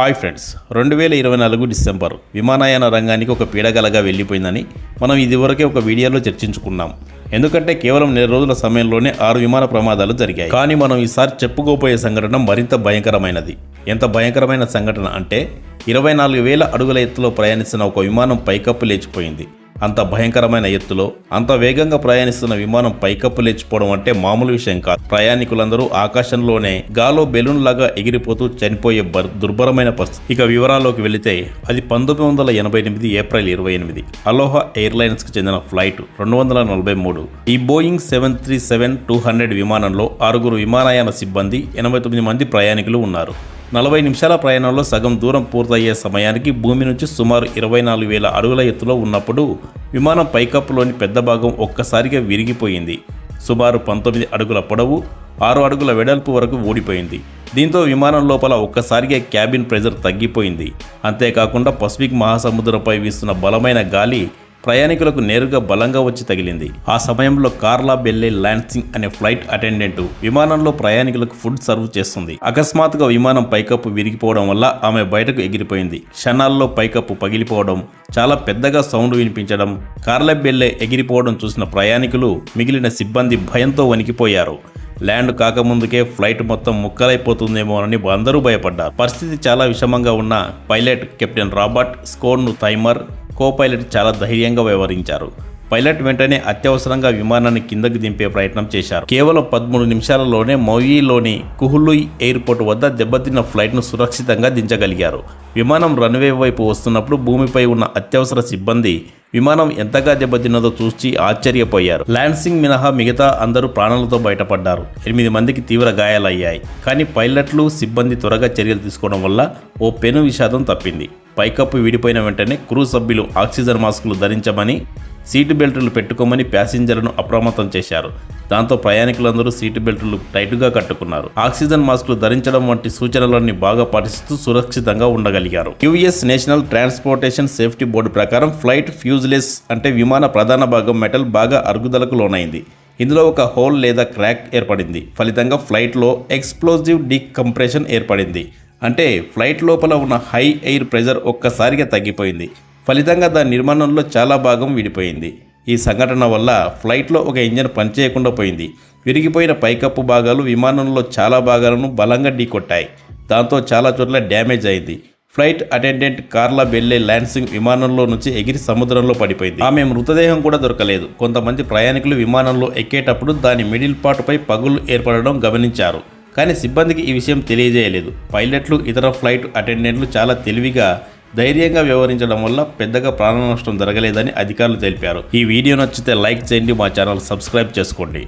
Hi friends రెండు వేల ఇరవై నాలుగు డిసెంబర్. విమానయాన రంగానికి ఒక పీడగలగా వెళ్ళిపోయిందని మనం ఇదివరకే ఒక వీడియోలో చర్చించుకున్నాం. ఎందుకంటే కేవలం నెల రోజుల సమయంలోనే ఆరు విమాన ప్రమాదాలు జరిగాయి. కానీ మనం ఈసారి చెప్పుకోపోయే సంఘటన మరింత భయంకరమైనది. ఎంత భయంకరమైన సంఘటన అంటే ఇరవై నాలుగు వేల అడుగుల ఎత్తులో ప్రయాణిస్తున్న ఒక విమానం పైకప్పు లేచిపోయింది. అంత భయంకరమైన ఎత్తులో అంత వేగంగా ప్రయాణిస్తున్న విమానం పైకప్పు లేచిపోవడం అంటే మామూలు విషయం కాదు. ప్రయాణికులందరూ ఆకాశంలోనే గాలో బెలూన్ లాగా ఎగిరిపోతూ చనిపోయే దుర్భరమైన పరిస్థితి. ఇక వివరాల్లోకి వెళితే అది పంతొమ్మిది వందల ఎనభై ఎనిమిది ఏప్రిల్ ఇరవై ఎనిమిది. అలోహా ఎయిర్లైన్స్కి చెందిన ఫ్లైట్ రెండు వందల నలభై మూడు. ఈ Boeing seven three seven two hundred విమానంలో ఆరుగురు విమానయాన సిబ్బంది ఎనభై తొమ్మిది మంది ప్రయాణికులు ఉన్నారు. నలభై నిమిషాల ప్రయాణంలో సగం దూరం పూర్తయ్యే సమయానికి భూమి నుంచి సుమారు ఇరవై నాలుగు వేల అడుగుల ఎత్తులో ఉన్నప్పుడు విమానం పైకప్పులోని పెద్ద భాగం ఒక్కసారిగా విరిగిపోయింది. సుమారు పంతొమ్మిది అడుగుల పొడవు ఆరు అడుగుల వెడల్పు వరకు ఊడిపోయింది. దీంతో విమానం లోపల ఒక్కసారిగా క్యాబిన్ ప్రెజర్ తగ్గిపోయింది. అంతేకాకుండా పసిఫిక్ మహాసముద్రంపై వీస్తున్న బలమైన గాలి ప్రయాణికులకు నేరుగా బలంగా వచ్చి తగిలింది. ఆ సమయంలో కార్లా బెల్లే ల్యాన్సింగ్ అనే ఫ్లైట్ అటెండెంట్ విమానంలో ప్రయాణికులకు ఫుడ్ సర్వ్ చేస్తుంది. అకస్మాత్తుగా విమానం పైకప్పు విరిగిపోవడం వల్ల ఆమె బయటకు ఎగిరిపోయింది. క్షణాల్లో పైకప్పు పగిలిపోవడం చాలా పెద్దగా సౌండ్ వినిపించడం కార్లా బెల్లే ఎగిరిపోవడం చూసిన ప్రయాణికులు మిగిలిన సిబ్బంది భయంతో వణికిపోయారు. ల్యాండ్ కాకముందుకే ఫ్లైట్ మొత్తం ముక్కలైపోతుందేమోనని అందరూ భయపడ్డారు. పరిస్థితి చాలా విషమంగా ఉన్న పైలట్ కెప్టెన్ రాబర్ట్ స్కోర్ను థైమర్ కో పైలట్ చాలా ధైర్యంగా వ్యవహరించారు. పైలట్ వెంటనే అత్యవసరంగా విమానాన్ని కిందకు దింపే ప్రయత్నం చేశారు. కేవలం పదమూడు నిమిషాలలోనే మౌయిలోని కుహులుయ్ ఎయిర్పోర్ట్ వద్ద దెబ్బతిన్న ఫ్లైట్ను సురక్షితంగా దించగలిగారు. విమానం రన్వే వైపు వస్తున్నప్పుడు భూమిపై ఉన్న అత్యవసర సిబ్బంది విమానం ఎంతగా దెబ్బతిన్నదో చూసి ఆశ్చర్యపోయారు. ల్యాండ్సింగ్ మినహా మిగతా అందరూ ప్రాణాలతో బయటపడ్డారు. ఎనిమిది మందికి తీవ్ర గాయాలయ్యాయి. కానీ పైలట్లు సిబ్బంది త్వరగా చర్యలు తీసుకోవడం వల్ల ఓ పెను విషాదం తప్పింది. పైకప్పు విడిపోయిన వెంటనే క్రూ సభ్యులు ఆక్సిజన్ మాస్కులు ధరించమని సీటు బెల్టులు పెట్టుకోమని ప్యాసింజర్లను అప్రమత్తం చేశారు. దాంతో ప్రయాణికులందరూ సీటు బెల్టులు టైటుగా కట్టుకున్నారు. ఆక్సిజన్ మాస్కులు ధరించడం వంటి సూచనలన్నీ బాగా పాటిస్తూ సురక్షితంగా ఉండగలిగారు. US national transportation safety board ప్రకారం ఫ్లైట్ ఫ్యూజ్లెస్ అంటే విమాన ప్రధాన భాగం మెటల్ బాగా అరుగుదలకు లోనైంది. ఇందులో ఒక హోల్ లేదా క్రాక్ ఏర్పడింది. ఫలితంగా ఫ్లైట్లో ఎక్స్ప్లోజివ్ డీకంప్రెషన్ ఏర్పడింది. అంటే ఫ్లైట్ లోపల ఉన్న హై ఎయిర్ ప్రెజర్ ఒక్కసారిగా తగ్గిపోయింది. ఫలితంగా దాని నిర్మాణంలో చాలా భాగం విడిపోయింది. ఈ సంఘటన వల్ల ఫ్లైట్లో ఒక ఇంజన్ పనిచేయకుండా పోయింది. విరిగిపోయిన పైకప్పు భాగాలు విమానంలో చాలా భాగాలను బలంగా ఢీకొట్టాయి. దాంతో చాలా చోట్ల డ్యామేజ్ అయింది. Flight attendant Carla Belle Lansing విమానంలో నుంచి ఎగిరి సముద్రంలో పడిపోయింది. ఆమె మృతదేహం కూడా దొరకలేదు. కొంతమంది ప్రయాణికులు విమానంలో ఎక్కేటప్పుడు దాని మిడిల్ పార్ట్పై పగులు ఏర్పడడం గమనించారు. కానీ సిబ్బందికి ఈ విషయం తెలియజేయలేదు. పైలట్లు ఇతర ఫ్లైట్ అటెండెంట్లు చాలా తెలివిగా ధైర్యంగా వ్యవహరించడం వల్ల పెద్దగా ప్రాణ నష్టం జరగలేదని అధికారులు తెలిపారు. ఈ వీడియో నచ్చితే లైక్ చేయండి మా ఛానల్ సబ్స్క్రైబ్ చేసుకోండి.